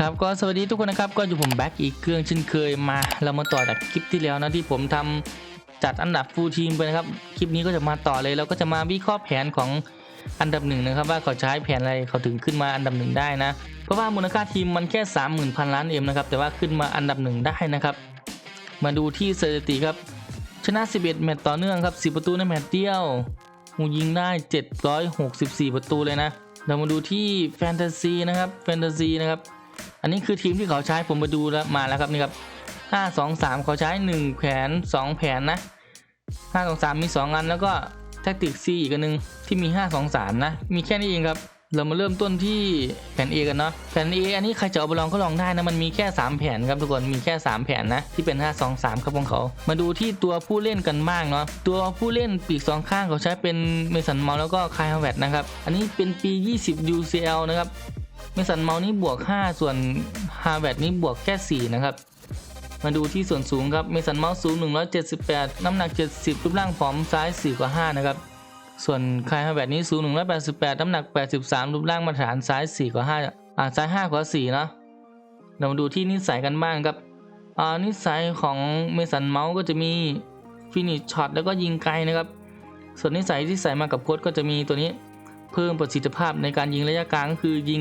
ครับก็สวัสดีทุกคนนะครับก็อยู่ผมแบ็กอีกเครื่องเช่นเคยมา เรามาต่อจากคลิปที่แล้วนะที่ผมทำจัดอันดับฟูลทีมไปนะครับคลิปนี้ก็จะมาต่อเลยเราก็จะมาวิเคราะห์แผนของอันดับหนึ่งนะครับว่าเขาใช้แผนอะไรเขาถึงขึ้นมาอันดับหนึ่งได้นะเพราะว่ามูลค่าทีมมันแค่30,000พันล้านเอ็มนะครับแต่ว่าขึ้นมาอันดับหนึ่งได้นะครับ มาดูที่สถิติครับชนะ 11 แมตช์ต่อเนื่องครับ 10 ประตูในแมตช์เดียวหูยิงได้ 764 ประตูเลยนะ เรามาดูที่แฟนตาซีนะครับแฟนตาซีนะครับ อันนี้คือทีมที่เขาใช้ผมมาดูแล้วมาแล้วครับนี่ครับ5 2 3เขาใช้1แผน2แผนนะ5 2 3มี2อันแล้วก็แท็กติก C อีกอันหนึงที่มี 5 2 3 นะ มีแค่นี้เองครับ เรามาเริ่มต้นที่แผน A กันเนาะ แผน A อันนี้ใครจะเอาไปลองก็ลองได้นะ มันมีแค่ 3 แผนครับทุกคน มีแค่ 3 แผนนะ ที่เป็น 5 2 3 ครับของเขา มาดูที่ตัวผู้เล่นกันบ้างเนาะ ตัวผู้เล่นปีกสองข้างเขาใช้เป็นเมสันเมาแล้วก็คายฮาวเวตนะครับ อันนี้เป็นปี 20 UCL นะครับ เมสันเมานี่บวก 5 ส่วนฮาร์ v วดนี่บวกแค่4นะครับมาดูที่ส่วนสูงครับเมสันเมาส์สูง 178 น้ำหนัก 70 รูปร่างผอมซ้าย4กว่า 5 นะครับ ส่วนคายฮาร์ v วดนี่สูง 188 น้ำหนัก 83 รูปร่างมาตรฐานซ้าย4กว่า5อ่าซ้าย5กว่า4เนาะเรามาดูที่นิสัยกันบ้างครับอ่านิสัยของเมสันเมาส์ก็จะมีฟินิชช็อตแล้วก็ยิงไกลนะครับ ส่วนนิสัยที่ใส่มากับโค้ดก็จะมีตัวนี้ เพิ่มประสิทธิภาพในการยิงระยะกลางก็คือยิง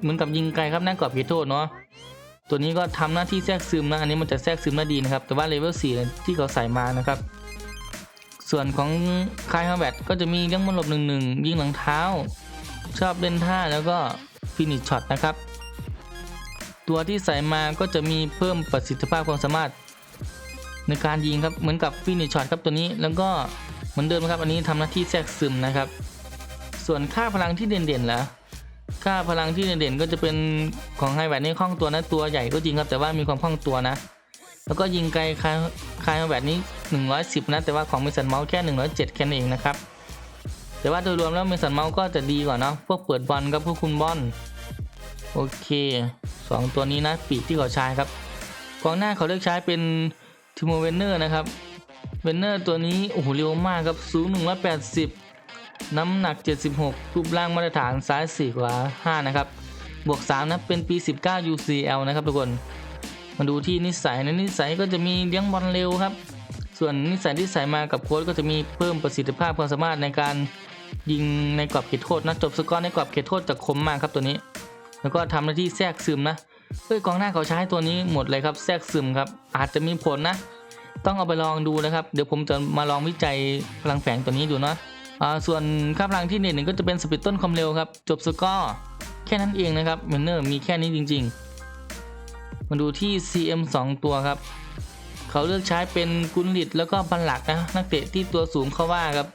เหมือนกับยิงไกลครับหน้ากรอบเขตโทษเนาะตัวนี้ก็ทำหน้าที่แทรกซึมนะอันนี้มันจะแทรกซึมได้ดีนะครับแต่ว่าเลเวล4ที่เขาใส่มานะครับ ส่วนของคายฮาแวตก็จะมีเลี้ยงบอลหลบหนึ่งหนึ่งยิงหลังเท้า ชอบเล่นท่าแล้วก็ฟินิชช็อตนะครับ ตัวที่ใส่มาก็จะมีเพิ่มประสิทธิภาพความสามารถ ในการยิงครับเหมือนกับฟินิชช็อตครับตัวนี้แล้วก็เหมือนเดิมครับอันนี้ทำหน้าที่แทรกซึมนะครับ ส่วนค่าพลังที่เด่นๆล่ะ ค่าพลังที่เด่นๆก็จะเป็นของไฮแวดนี่คล่องตัวนะตัวใหญ่ก็จริงครับแต่ว่ามีความคล่องตัวนะ แล้วก็ยิงไกลคายคายไฮแวดนี้110นะแต่ว่าของเมสันเมาส์แค่107แค่นั้นเองนะครับแต่ว่าโดยรวมแล้วเมสันเมาส์ก็จะดีกว่าเนาะพวกเปิดบอลกับพวกคุมบอลโอเคสองตัวนี้นะปีกที่เขาใช้ครับกองหน้าเขาเลือกใช้เป็นทิโมเวนเนอร์นะครับเวนเนอร์ตัวนี้โอ้โหเร็วมากครับสูง180 น้ำหนัก 76 รูปร่างมาตรฐานซ้าย4กว่า5 นะครับ บวก 3 นะ เป็นปี 19 UCL นะครับทุกคน มาดูที่นิสัยนะนิสัยก็จะมีเลี้ยงบอลเร็วครับ ส่วนนิสัยที่ใส่มากับโค้ดก็จะมีเพิ่มประสิทธิภาพความสามารถในการยิงในกรอบเขตโทษนะจบสกอร์ในกรอบเขตโทษจะคมมากครับตัวนี้ แล้วก็ทำหน้าที่แทรกซึมนะเฮ้ยกองหน้าเขาใช้ตัวนี้หมดเลยครับแทรกซึมครับ อาจจะมีผลนะ ต้องเอาไปลองดูนะครับ เดี๋ยวผมจะมาลองวิจัยพลังแฝงตัวนี้ดูเนาะ ส่วนค่าพลังที่เด่นหนึ่งก็จะเป็นสปีดต้นความเร็วครับ จบสกอร์แค่นั้นเองนะครับเมนเนอร์มีแค่นี้จริง ๆ มาดูที่ CM 2 ตัวครับ เขาเลือกใช้เป็นกุนลิตแล้วก็บันหลักนะ นักเตะที่ตัวสูงเขาว่าครับ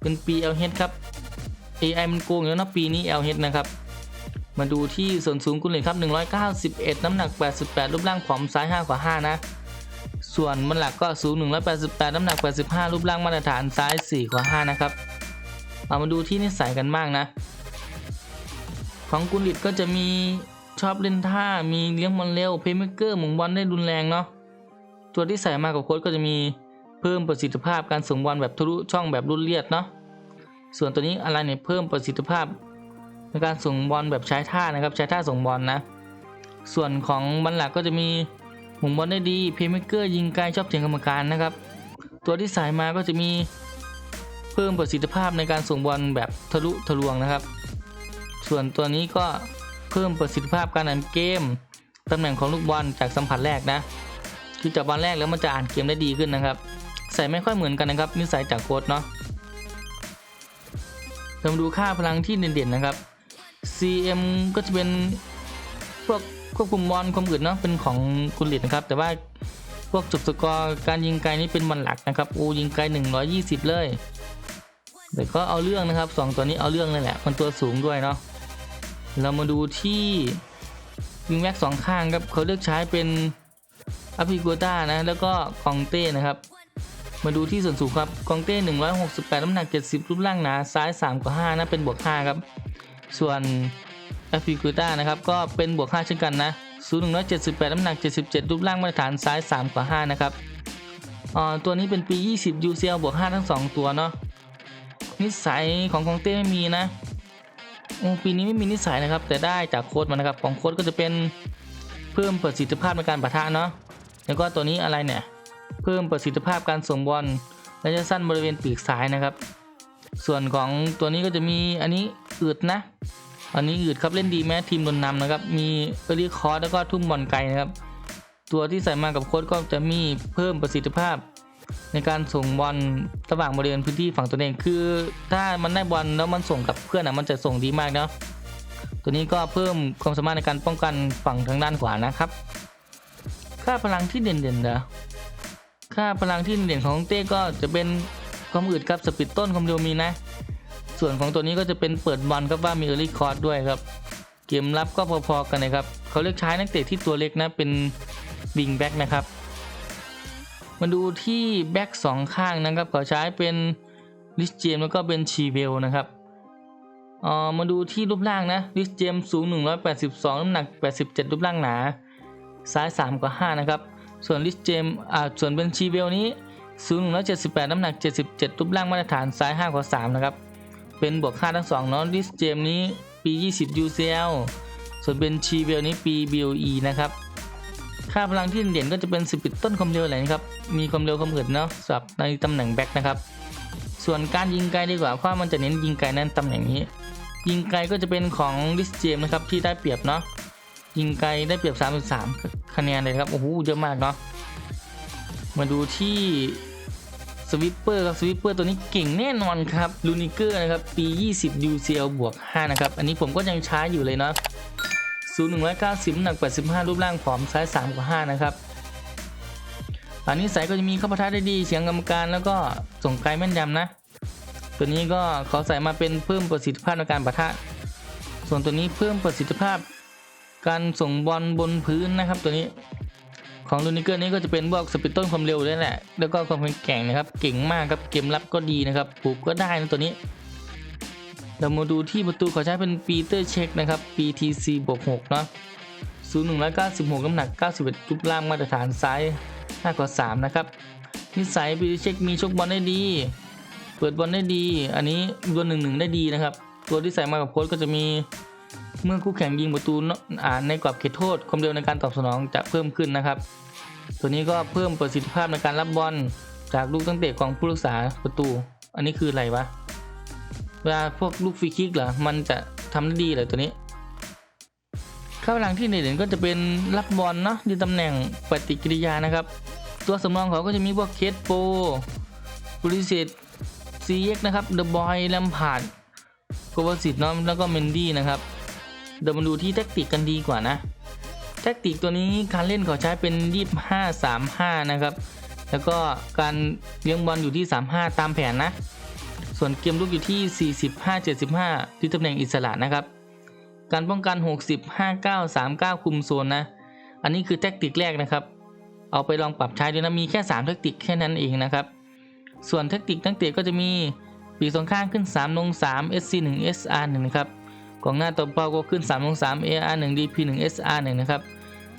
เป็นปี LH ครับ AI มันโกงอยู่แล้วนะปีนี้ LH นะครับมาดูที่ส่วนสูงกุนลิตครับ 191 น้ำหนัก 88 รูปร่างผอมซ้าย5กว่า 5 นะส่วนมันหลักก็สูง 188 น้ำหนัก 85 รูปร่างมาตรฐานซ้าย 4 กว่า 5 นะครับ เอามาดูที่นิสัยกันบ้างนะ ของกุลิตก็จะมีชอบเล่นท่า มีเลี้ยงบอลเร็วเพย์เมเกอร์หมุงบอลได้รุนแรงเนาะตัวที่ใส่มากับโค้ดก็จะมีเพิ่มประสิทธิภาพการส่งบอลแบบทะลุช่องแบบรุ่นเลียดเนาะส่วนตัวนี้อะไรเนี่ยเพิ่มประสิทธิภาพในการส่งบอลแบบใช้ท่านะครับใช้ท่าส่งบอลนะ ส่วนของบอลหลักก็จะมีหมุนบอลได้ดีเพย์เมเกอร์ยิงไกลชอบเถียงกรรมการนะครับ ตัวที่สายมาก็จะมี เพิ่มประสิทธิภาพในการส่งบอลแบบทะลุทะลวงนะครับ ส่วนตัวนี้ก็เพิ่มประสิทธิภาพการอ่านเกมตำแหน่งของลูกบอลจากสัมผัสแรกนะคือจับบอลแรกแล้วมันจะอ่านเกมได้ดีขึ้นนะครับ ใส่ไม่ค่อยเหมือนกันนะครับนิสัยจากโค้ดเนาะเรามาดูค่าพลังที่เด่นๆนะครับ CM ก็จะเป็นพวกควบคุมบอลความอื่นเนาะเป็นของคุลิตนะครับ แต่ว่าพวกจบสกอร์การยิงไกลนี่เป็นบอลหลักนะครับอูยิงไกล 120 เลย แต่ก็เอาเรื่องนะครับสองตัวนี้เอาเรื่องเลยแหละมันตัวสูงด้วยเนาะเรามาดูที่วิงแม็กสองข้างครับเขาเลือกใช้เป็นอ p พิโกต้านะแล้วก็กองเต้นะครับ มาดูที่ส่วนสูงครับกองเต้168 น้ำหนัก 70 รูปร่างหนาซ้าย 3กว่า5นะเป็นบวก5ครับ ส่วนอฟริกูต้านะครับก็เป็นบวก5เช่นกันนะสูง178 น้ำหนัก 77 รูปร่างมาตรฐานซ้าย 3 กว่า 5 นะครับอ่าตัวนี้เป็นปี 20 UCL บวก 5 ทั้ง 2 ตัวเนาะ นิสัยของของเต้ไม่มีนะปีนี้ไม่มีนิสัยนะครับ แต่ได้จากโค้ดมานะครับ ของโค้ดก็จะเป็นเพิ่มประสิทธิภาพในการปะทะเนาะแล้วก็ตัวนี้อะไรเนี่ย เพิ่มประสิทธิภาพการส่งบอลระยะสั้นบริเวณปีกซ้ายนะครับ ส่วนของตัวนี้ก็จะมีอันนี้อืดนะ อันนี้อืดครับเล่นดีแม้ทีมโดนนำนะครับ มีเอริคอร์แล้วก็ทุ่มบอลไกลนะครับ ตัวที่ใส่มากับโค้ดก็จะมีเพิ่มประสิทธิภาพ ในการส่งบอลระหว่างบริเวณพื้นที่ฝั่งตัวเองคือ ถ้ามันได้บอลแล้วมันส่งกับเพื่อนอะมันจะส่งดีมากเนาะตัวนี้ก็เพิ่มความสามารถในการป้องกันฝั่งทางด้านขวานะครับ ค่าพลังที่เด่นๆเด้อค่าพลังที่เด่นของเต้ก็จะเป็นความอึดครับสปีดต้นความเร็วมีนะ ส่วนของตัวนี้ก็จะเป็นเปิดบอลครับว่ามีเออร์ลี่คอร์ดด้วยครับ เกมรับก็พอๆกันนะครับเขาเลือกใช้นักเตะที่ตัวเล็กนะเป็นวิงแบ็กนะครับ มาดูที่แบ็กสองข้างนะครับเขาใช้เป็นลิสเจมแล้วก็เป็นชีเวลนะครับเอ่อมาดูที่รูปร่างนะลิสเจมสูง 182 น้ำหนัก 87 รูปร่างหนาซ้าย3กว่า5นะครับ ส่วนลิสเจมอ่าส่วนเป็นชีเวลนี้สูง 178 น้ำหนัก 77 รูปร่างมาตรฐานซ้าย5กว่า3นะครับ เป็นบวกค่าทั้งสองเนาะลิสเจมนี้ปี 20 UCL ส่วนเป็นชีเวลนี้ปี BOE นะครับ ค่าพลังที่เด่นก็จะเป็นสปีดต้นความเร็วแหละนะครับ มีความเร็วความอึดเนาะสำหรับในตำแหน่งแบ็คนะครับ ส่วนการยิงไกลดีกว่าเพราะมันจะเน้นยิงไกลนั่นตำแหน่งนี้ ยิงไกลก็จะเป็นของลิสเจมนะครับที่ได้เปรียบเนาะ ยิงไกลได้เปรียบ 33 คะแนนเลยครับ โอ้โห เยอะมากเนาะ มาดูที่สวิปเปอร์ครับสวิปเปอร์ตัวนี้เก่งแน่นอนครับลูนิเกอร์นะครับปี 20 UCL บวก 5 นะครับ อันนี้ผมก็ยังใช้อยู่เลยเนาะ สูง190น้ำหนัก 85 รูปร่างผอมซ้าย3กว่า5นะครับอันนี้ใส่ก็จะมีเข้าปะทะได้ดีเสียงกรรมการแล้วก็ส่งไกลแม่นยำนะ ตัวนี้ก็เขาใส่มาเป็นเพิ่มประสิทธิภาพในการปะทะ ส่วนตัวนี้เพิ่มประสิทธิภาพ การส่งบอลบนพื้นนะครับ ตัวนี้ของลูนิเกอร์นี้ก็จะเป็นพวกสปีดต้นความเร็วด้วยแหละ แล้วก็ความแข็งนะครับ เก่งมากครับ เกมรับก็ดีนะครับปลูกก็ได้นะตัวนี้ เรามาดูที่ประตูขอใช้เป็นปีเตอร์เช็คนะครับ PTC บวก6เนาะสูง196 น้ำหนัก 91รูปร่างมาตรฐานไซ้าย5กว่า3นะครับ นิสัยปีเตอร์เช็คมีชกบอลได้ดี เปิดบอลได้ดี อันนี้ดวหนึ่งหนึ่งได้ดีนะครับ ตัวที่ใส่มากับโค้ดก็จะมีเมื่อคู่แข่งยิงประตูอ่านในกรอบเขตโทษความเร็วในการตอบสนองจะเพิ่มขึ้นนะครับ ตัวนี้ก็เพิ่มประสิทธิภาพในการรับบอลจากลูกตั้งเตะของผู้รักษาประตู อันนี้คืออะไรวะ เวลาพวกลูกฟรีคิกเหรอมันจะทำได้ดีเลยตัวนี้ข้างหลังที่เด่นก็จะเป็นรับบอลเนาะในตำแหน่งปฏิกิริยานะครับ ตัวสำรองเขาก็จะมีพวกเคสโปบริสิตซีเอ็กนะครับเดอะบอยแลมพาร์ดโกวาสิตเนาะแล้วก็เมนดี้นะครับเดี๋ยวมาดูที่แทคติกกันดีกว่านะแทคติกตัวนี้การเล่นเขาใช้เป็น25 35นะครับ แล้วก็การเลี้ยงบอลอยู่ที่ 35 ตามแผนนะ ส่วนเกมลุกอยู่ที่ 45 75 ที่ตำแหน่งอิสระนะครับ การป้องกัน 60 59 39 คุมโซนนะ อันนี้คือแทคติกแรกนะครับ เอาไปลองปรับใช้ดูนะ มีแค่ 3 แทคติกแค่นั้นเองนะครับ ส่วนแทคติกตั้งเตะก็จะมีปีกสองข้างขึ้น 3 ลง 3 SC 1 SR 1นะครับกองหน้าตัวเป้าก็ขึ้น 3 ลง 3 AR 1 DP 1 SR 1นะครับ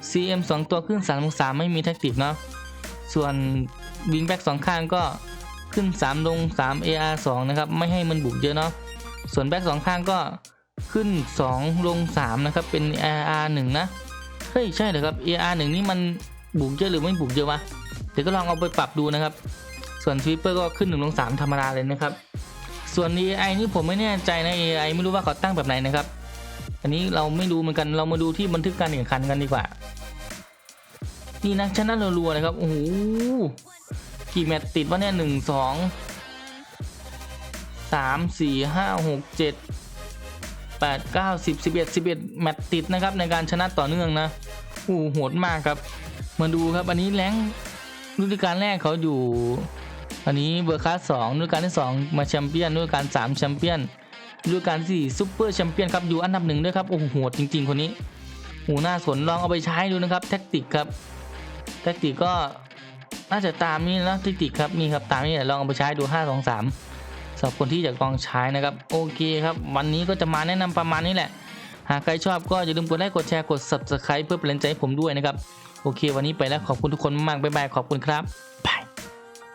CM 2 ตัวขึ้น 3 ลง 3 ไม่มีแทคติกเนาะ ส่วนวิงแบ็กสองข้างก็ ขึ้น 3 ลง 3 AR 2 นะครับ ไม่ให้มันบุกเยอะเนาะส่วนแบ็กสองข้างก็ขึ้น 2 ลง 3 นะครับ เป็น AR 1 นะ เฮ้ย ใช่เหรอครับ AR 1 นี่มันบุกเยอะหรือไม่บุกเยอะวะเดี๋ยวก็ลองเอาไปปรับดูนะครับ ส่วนสวิปเปอร์ก็ขึ้น1ลง3ธรรมดาเลยนะครับ ส่วน AI นี่ผมไม่แน่ใจนะ AI ไม่รู้ว่าเขาตั้งแบบไหนนะครับ อันนี้เราไม่รู้เหมือนกันเรามาดูที่บันทึกการแข่งขันกันดีกว่า นี่นะชนะรัวๆนะครับโอ้โห กี่แมตช์ติดวะเนี่ยหนึ่งสองสามสี่ห้าหกเจ็ดแปดเก้าสิบสิบเอ็ดสิบเอ็ดแมตช์ติดนะครับในการชนะต่อเนื่องนะโอ้โหโหดมากครับ มาดูครับอันนี้แรงฤดูกาลแรกเขาอยู่ อันนี้เบอร์คลาสสองฤดูกาลที่สองมาแชมเปี้ยนฤดูกาลสามแชมเปี้ยนฤดูกาลที่สี่ซุปเปอร์แชมเปี้ยนครับอยู่อันดับหนึ่งด้วยครับโอ้โหโหดจริง ๆ คนนี้โอ้หน่าสนลองเอาไปใช้ดูนะครับแท็กติกครับแท็กติกก็ น่าจะตามนี้นะแท็กติกครับนี่ครับตามนี้แหละลองเอาไปใช้ดู 5 2 3สำหรับคนที่อยากลองใช้นะครับโอเคครับวันนี้ก็จะมาแนะนำประมาณนี้แหละ หากใครชอบก็อย่าลืมกดไลค์กดแชร์กด subscribe เพื่อเป็นกำลังใจให้ผมด้วยนะครับ โอเค วันนี้ไปแล้วขอบคุณทุกคนมากบ๊ายบายขอบคุณครับบาย